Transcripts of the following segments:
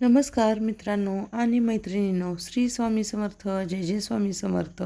नमस्कार मित्रांनो आणि मैत्रिणींनो श्री स्वामी समर्थ जय जय स्वामी समर्थ.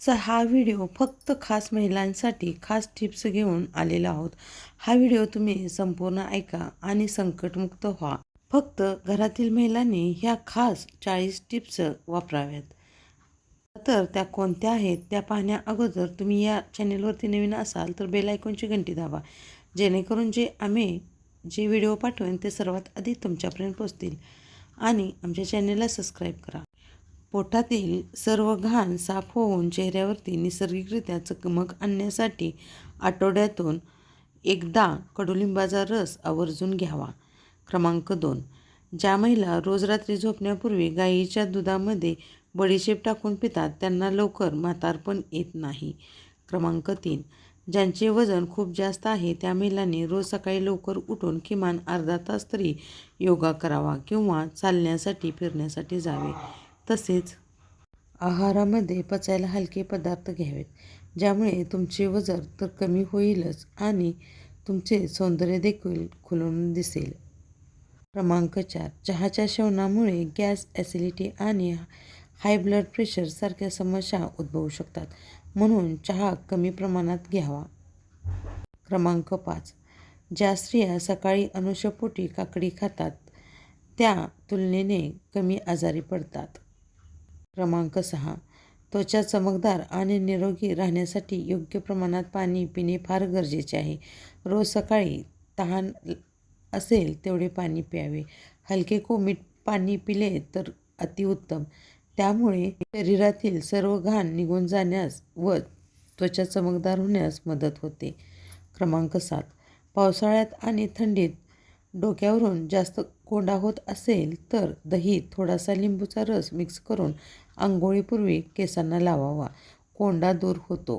चा हा व्हिडिओ फक्त खास महिलांसाठी खास टिप्स घेऊन आलेला आहोत. हा व्हिडिओ तुम्ही संपूर्ण ऐका आणि संकटमुक्त व्हा. फक्त घरातील महिलांनी ह्या खास चाळीस टिप्स वापराव्यात. तर त्या कोणत्या आहेत त्या पाहण्या अगोदर तुम्ही या चॅनेलवरती नवीन असाल तर बेल आयकॉनची घंटी दाबा. जेणेकरून जे आम्ही जे व्हिडिओ पाठवेन ते सर्वात आधी तुमच्यापर्यंत पोचतील. आणि आमच्या चॅनेलला सबस्क्राईब करा. पोटातील सर्व घाण साफ होऊन चेहऱ्यावरती निसर्गिकरित्या चकमक आणण्यासाठी आठवड्यातून एकदा कडुलिंबाचा रस आवर्जून घ्यावा. क्रमांक दोन. ज्या महिला रोज रात्री झोपण्यापूर्वी गाईच्या दुधामध्ये बडीशेप टाकून पितात त्यांना लवकर म्हातारपण येत नाही. क्रमांक तीन. ज्यांचे वजन खूप जास्त आहे त्या महिलांनी रोज सकाळी लवकर उठून किमान अर्धा तास तरी योगा करावा किंवा चालण्यासाठी फिरण्यासाठी जावे. तसेच आहारामध्ये पचायला हलके पदार्थ घ्यावेत ज्यामुळे तुमचे वजन तर कमी होईलच आणि तुमचे सौंदर्य देखील खुलून दिसेल. क्रमांक चार. चहाच्या सेवनामुळे गॅस ॲसिडिटी आणि हाय ब्लड प्रेशरसारख्या समस्या उद्भवू शकतात. म्हणून चहा कमी प्रमाणात घ्यावा. क्रमांक पाच. ज्या स्त्रिया सकाळी अनुषपोटी काकडी खातात त्या तुलनेने कमी आजारी पडतात. क्रमांक सहा. त्वचा चमकदार आणि निरोगी राहण्यासाठी योग्य प्रमाणात पाणी पिणे फार गरजेचे आहे. रोज सकाळी तहान असेल तेवढे पाणी प्यावे. हलके कोमीट पाणी पिले तर अतिउत्तम. त्यामुळे शरीरातील सर्व घाण निघून जाण्यास व त्वचा चमकदार होण्यास मदत होते. क्रमांक सात. पावसाळ्यात आणि थंडीत डोक्यावरून जास्त कोंडा होत असेल तर दही थोडासा लिंबूचा रस मिक्स करून आंघोळीपूर्वी केसांना लावावा. कोंडा दूर होतो.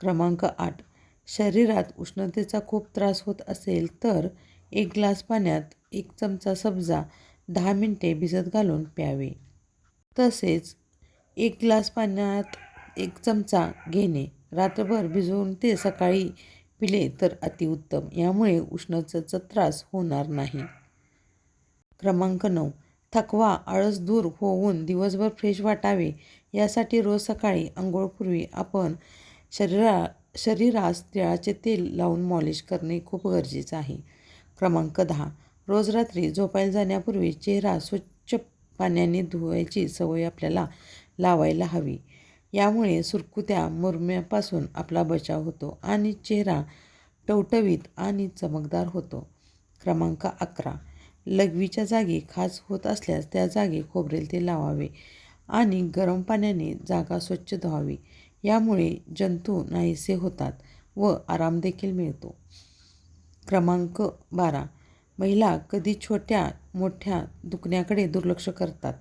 क्रमांक आठ. शरीरात उष्णतेचा खूप त्रास होत असेल तर एक ग्लास पाण्यात एक चमचा सब्जा दहा मिनटे भिजत घालून प्यावे. तसेच एक ग्लास पाण्यात एक चमचा घेणे रात्रभर भिजवून ते सकाळी पिले तर अतिउत्तम यामुळे उष्णतेचा त्रास होणार नाही. क्रमांक नऊ. थकवा आळस दूर होऊन दिवसभर फ्रेश वाटावे यासाठी रोज सकाळी आंघोळपूर्वी आपण शरीरा शरीरास तिळाचे तेल लावून मॉलिश करणे खूप गरजेचं आहे. क्रमांक दहा. रोज रात्री झोपायला जाण्यापूर्वी चेहरा स्वच्छ पाण्याने धुवायची सवय आपल्याला लावायला हवी. यामुळे सुरकुत्या मुरम्यापासून आपला बचाव होतो आणि चेहरा टवटवीत आणि चमकदार होतो. क्रमांक अकरा. लघवीच्या जागी खाज होत असल्यास त्या जागी खोबरेल तेल लावावे आणि गरम पाण्याने जागा स्वच्छ धुवावी. यामुळे जंतू नाहीसे होतात व आरामदेखील मिळतो. क्रमांक बारा. महिला कधी छोट्या मोठ्या दुखण्याकडे दुर्लक्ष करतात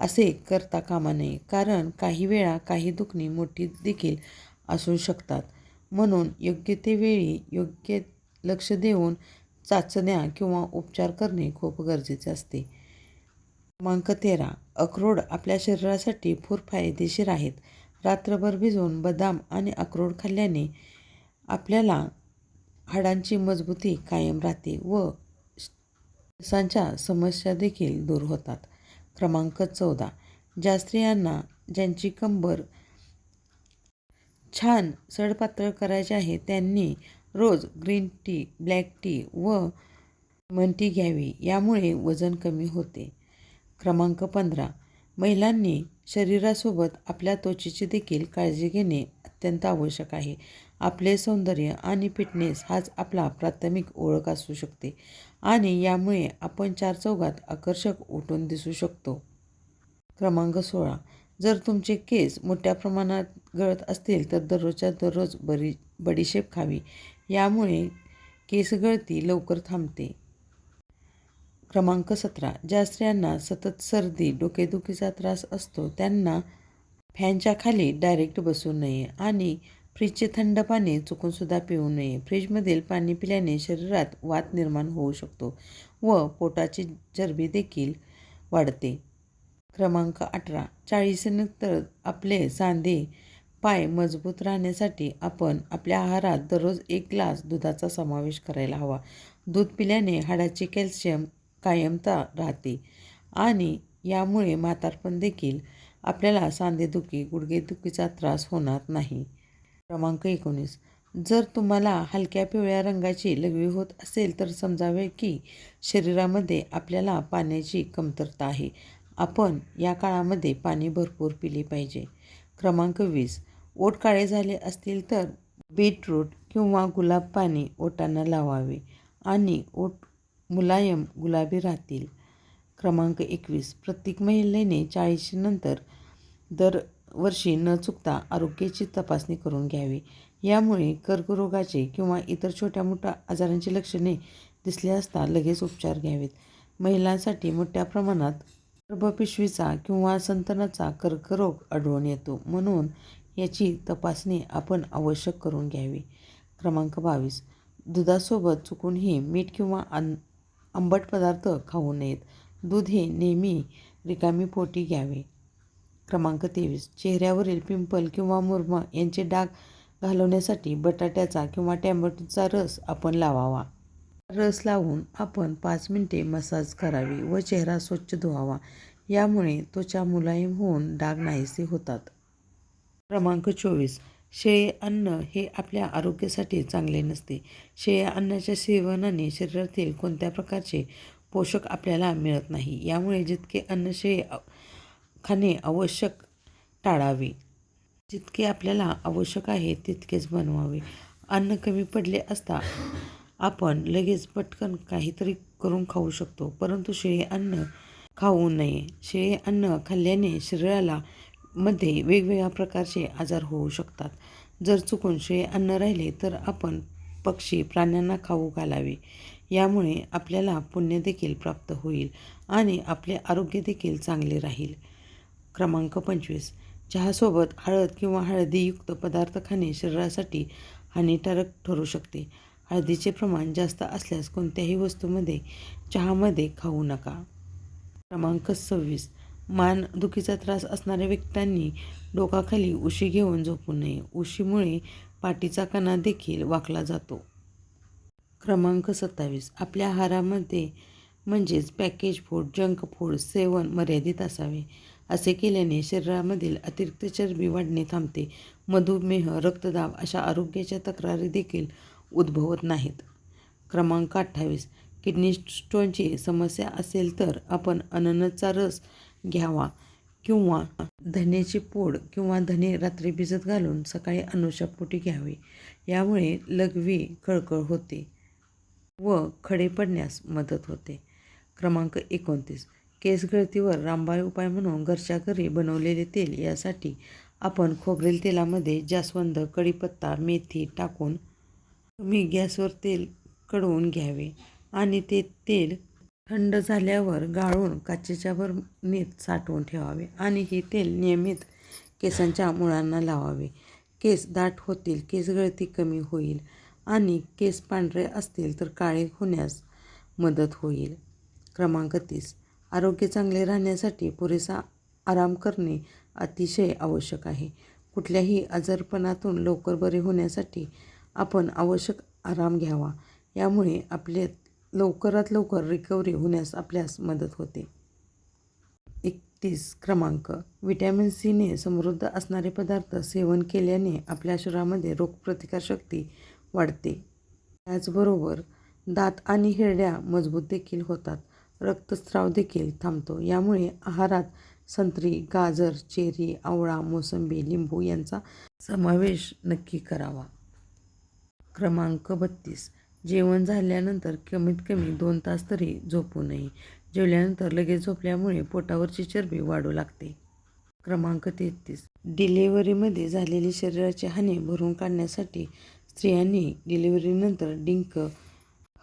असे करता कामा नये. कारण काही वेळा काही दुखणी मोठी देखील असू शकतात. म्हणून योग्य ते वेळी योग्य लक्ष देऊन चाचण्या किंवा उपचार करणे खूप गरजेचे असते. क्रमांक तेरा. अक्रोड आपल्या शरीरासाठी खूप फायदेशीर आहेत. रात्रभर भिजवून बदाम आणि अक्रोड खाल्ल्याने आपल्याला हाडांची मजबूती कायम राहते व केसांच्या समस्या देखील दूर होतात. क्रमांक चौदा. ज्या स्त्रियांना ज्यांची कंबर छान सडपातळ करायचे आहे त्यांनी रोज ग्रीन टी ब्लॅक टी व लेमन टी घ्यावी. यामुळे वजन कमी होते. क्रमांक पंधरा. महिलांनी शरीरासोबत आपल्या त्वचेची देखील काळजी घेणे अत्यंत आवश्यक आहे. आपले सौंदर्य आणि फिटनेस हाच आपला प्राथमिक ओळख असू शकते. आणि यामुळे आपण चार चौघात आकर्षक उठून दिसू शकतो. क्रमांक सोळा. जर तुमचे केस मोठ्या प्रमाणात गळत असतील तर दररोजच्या दररोज बरी बडीशेप खावी. यामुळे केसगळती लवकर थांबते. क्रमांक सतरा. ज्या स्त्रियांना सतत सर्दी डोकेदुखीचा त्रास असतो त्यांना फॅनच्या खाली डायरेक्ट बसू नये आणि फ्रीजचे थंड पाणी चुकूनसुद्धा पिऊ नये. फ्रीजमधील पाणी पिल्याने शरीरात वात निर्माण होऊ शकतो व पोटाची चरबी देखील वाढते. क्रमांक अठरा. चाळीसनंतर आपले सांधे पाय मजबूत राहण्यासाठी आपण आपल्या आहारात दररोज एक ग्लास दुधाचा समावेश करायला हवा. दूध पिल्याने हाडाचे कॅल्शियम कायमता राहते आणि यामुळे म्हातारपण देखील आपल्याला सांधेदुखी गुडघेदुखीचा त्रास होणार नाही. क्रमांक एकोणीस. जर तुम्हाला हलक्या पिवळ्या रंगाची लघवी होत असेल तर समजावे की शरीरामध्ये आपल्याला पाण्याची कमतरता आहे. आपण या काळामध्ये पाणी भरपूर पिले पाहिजे. क्रमांक वीस. ओट काळे झाले असतील तर बीटरूट किंवा गुलाब पाणी ओटांना लावावे आणि ओट मुलायम गुलाबी राहतील. क्रमांक एकवीस. प्रत्येक महिलेने चाळीशीनंतर वर्षी न चुकता आरोग्याची तपासणी करून घ्यावी. यामुळे कर्करोगाचे किंवा इतर छोट्या मोठ्या आजारांची लक्षणे दिसली असता लगेच उपचार घ्यावेत. महिलांसाठी मोठ्या प्रमाणात गर्भपिशवीचा किंवा संतनाचा कर्करोग आढळून येतो म्हणून याची तपासणी आपण आवश्यक करून घ्यावी. क्रमांक बावीस. दुधासोबत चुकूनही मीठ किंवा आं आंबट पदार्थ खाऊ नयेत. दूध हे नेहमी रिकामी पोटी घ्यावे. क्रमांक तेवीस. चेहऱ्यावरील पिंपल किंवा मुरमा यांचे डाग घालवण्यासाठी बटाट्याचा किंवा टॅमॅटोचा रस आपण लावावा. रस लावून आपण पाच मिनिटे मसाज करावी व चेहरा स्वच्छ धुवावा. यामुळे त्वचा मुलायम होऊन डाग नाहीसे होतात. क्रमांक चोवीस. शेळे अन्न हे आपल्या आरोग्यासाठी चांगले नसते. शेळ्या अन्नाच्या सेवनाने शरीरातील कोणत्या प्रकारचे पोषक आपल्याला मिळत नाही. यामुळे जितके अन्न शेळे खाणे आवश्यक टाळावे. जितके आपल्याला आवश्यक आहे तितकेच बनवावे. अन्न कमी पडले असता आपण लगेच पटकन काहीतरी करून खाऊ शकतो. परंतु शिळे अन्न खाऊ नये. शिळे अन्न खाल्ल्याने शरीराला मध्ये वेगवेगळ्या प्रकारचे आजार होऊ शकतात. जर चुकून शिळे अन्न राहिले तर आपण पक्षी प्राण्यांना खाऊ घालावे. यामुळे आपल्याला पुण्य देखील प्राप्त होईल आणि आपले आरोग्य देखील चांगले राहील. क्रमांक पंचवीस. चहासोबत हळद किंवा हळदीयुक्त पदार्थ खाणे शरीरासाठी हानिकारक ठरू शकते. हळदीचे प्रमाण जास्त असल्यास कोणत्याही वस्तूमध्ये चहामध्ये खाऊ नका. क्रमांक सव्वीस. मान दुखीचा त्रास असणाऱ्या व्यक्तींनी डोकाखाली उशी घेऊन झोपू नये. उशीमुळे पाठीचा कणा देखील वाकला जातो. क्रमांक सत्तावीस. आपल्या आहारामध्ये म्हणजेच पॅकेज फूड जंक फूड सेवन मर्यादित असावे. असे केल्याने शरीरामधील अतिरिक्त चरबी वाढणे थांबते. मधुमेह रक्तदाब अशा आरोग्याच्या तक्रारी देखील उद्भवत नाहीत. क्रमांक अठ्ठावीस. किडनी स्टोनची समस्या असेल तर आपण अननसचा रस घ्यावा किंवा धन्याची पोड किंवा धने रात्री भिजत घालून सकाळी अनुशापोटी घ्यावे. यामुळे लघवी खळखळ होते व खडे पडण्यास मदत होते. क्रमांक एकोणतीस. केसगळतीवर रामबाण उपाय म्हणून घरच्या घरी बनवलेले तेल यासाठी आपण खोबरेल तेलामध्ये जास्वंद कढीपत्ता मेथी टाकून तुम्ही गॅसवर तेल कडवून घ्यावे आणि ते तेल थंड झाल्यावर गाळून काचेच्या बरणीत साठवून ठेवावे आणि हे तेल नियमित केसांच्या मुळांना लावावे. केस दाट होतील केस गळती कमी होईल आणि केस पांढरे असतील तर काळे होण्यास मदत होईल. क्रमांक तीस. आरोग्य चांगले राहण्यासाठी पुरेसा आराम करणे अतिशय आवश्यक आहे. कुठल्याही आजारपणातून लवकर बरे होण्यासाठी आपण आवश्यक आराम घ्यावा. यामुळे आपले लवकरात लवकर रिकव्हरी होण्यास आपल्यास मदत होते. एकतीस क्रमांक. विटॅमिन सीने समृद्ध असणारे पदार्थ सेवन केल्याने आपल्या शरीरामध्ये रोगप्रतिकारशक्ती वाढते. त्याचबरोबर दात आणि हिरड्या मजबूत देखील होतात. रक्तस्राव देखील थांबतो. यामुळे आहारात संत्री गाजर चेरी आवळा मोसंबी लिंबू यांचा समावेश नक्की करावा. क्रमांक बत्तीस. जेवण झाल्यानंतर कमीत कमी दोन तास तरी झोपू नये. जेवल्यानंतर लगेच झोपल्यामुळे पोटावरची चरबी वाढू लागते. क्रमांक तेहतीस. डिलेवरीमध्ये झालेली शरीराची हानी भरून काढण्यासाठी स्त्रियांनी डिलिव्हरीनंतर डिंक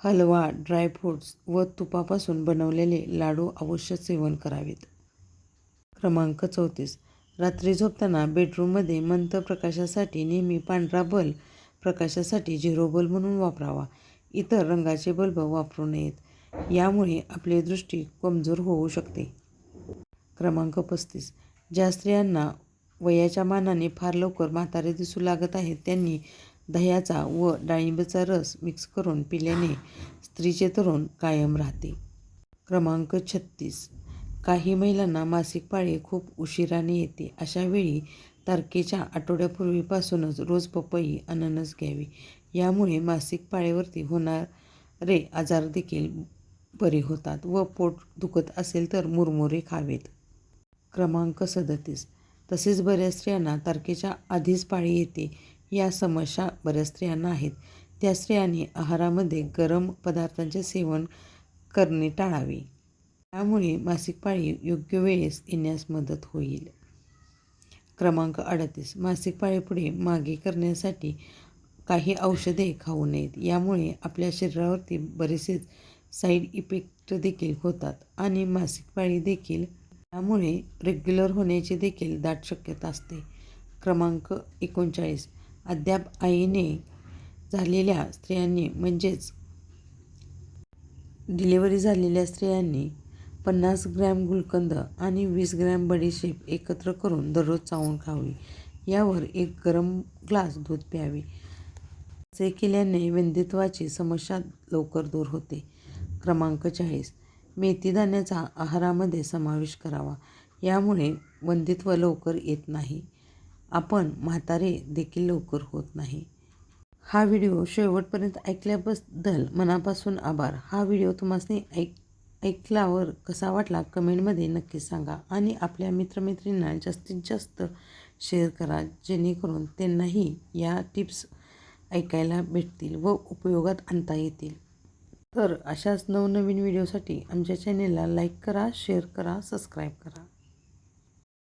हलवा ड्रायफ्रूट्स व तुपापासून बनवलेले लाडू अवश्य सेवन करावेत. क्रमांक चौतीस. रात्री झोपताना बेडरूममध्ये मंत प्रकाशासाठी नेहमी पांढरा बल्ब प्रकाशासाठी झिरो बल्ब म्हणून वापरावा. इतर रंगाचे बल्ब वापरू नयेत. यामुळे आपली दृष्टी कमजोर होऊ शकते. क्रमांक पस्तीस. ज्या स्त्रियांना वयाच्या मानाने फार लवकर म्हातारे दिसू लागत आहेत त्यांनी दह्याचा व डाळिंबाचा रस मिक्स करून पिल्याने स्त्रीचे तरुण कायम राहते. क्रमांक छत्तीस. काही महिलांना मासिक पाळी खूप उशिराने येते. अशावेळी तारखेच्या आठवड्यापूर्वीपासूनच रोज पपई अननस घ्यावी. यामुळे मासिक पाळीवरती होणारे आजार देखील बरे होतात व पोट दुखत असेल तर मुरमुरे खावेत. क्रमांक सदतीस. तसेच बऱ्याच स्त्रियांना तारखेच्या आधीच पाळी येते. या समस्या बऱ्याच स्त्रियांना आहेत. त्या स्त्रियांनी आहारामध्ये गरम पदार्थांचे सेवन करणे टाळावे. त्यामुळे मासिक पाळी योग्य वेळेस येण्यास मदत होईल. क्रमांक अडतीस. मासिक पाळीपुढे मागे करण्यासाठी काही औषधे खाऊ नयेत. यामुळे आपल्या शरीरावरती बरेचसेच साईड इफेक्ट देखील होतात आणि मासिक पाळी देखील त्यामुळे रेग्युलर होण्याची देखील दाट शक्यता असते. क्रमांक एकोणचाळीस. अद्याप आईने झालेल्या स्त्रियांनी म्हणजेच डिलिव्हरी झालेल्या स्त्रियांनी पन्नास ग्रॅम गुलकंद आणि वीस ग्रॅम बडीशेप एकत्र करून दररोज चावून खावी. यावर एक गरम ग्लास दूध प्यावे. असे केल्याने वेंदित्वाची समस्या लवकर दूर होते. क्रमांक चाळीस. मेथीदाण्याचा आहारामध्ये समावेश करावा. यामुळे वंदित्व लवकर येत नाही. आपण म्हातारे देखील लवकर होत नाही. हा व्हिडिओ शेवटपर्यंत ऐकल्याबद्दल मनापासून आभार. हा व्हिडिओ तुम्हाला ऐक ऐकल्यावर कसा वाटला कमेंटमध्ये नक्की सांगा आणि आपल्या मित्रमैत्रिणींना जास्तीत जास्त शेअर करा जेणेकरून त्यांनाही या टिप्स ऐकायला भेटतील व उपयोगात आणता येतील. तर अशाच नवनवीन व्हिडिओसाठी आमच्या चॅनेलला लाईक करा शेअर करा सबस्क्राईब करा.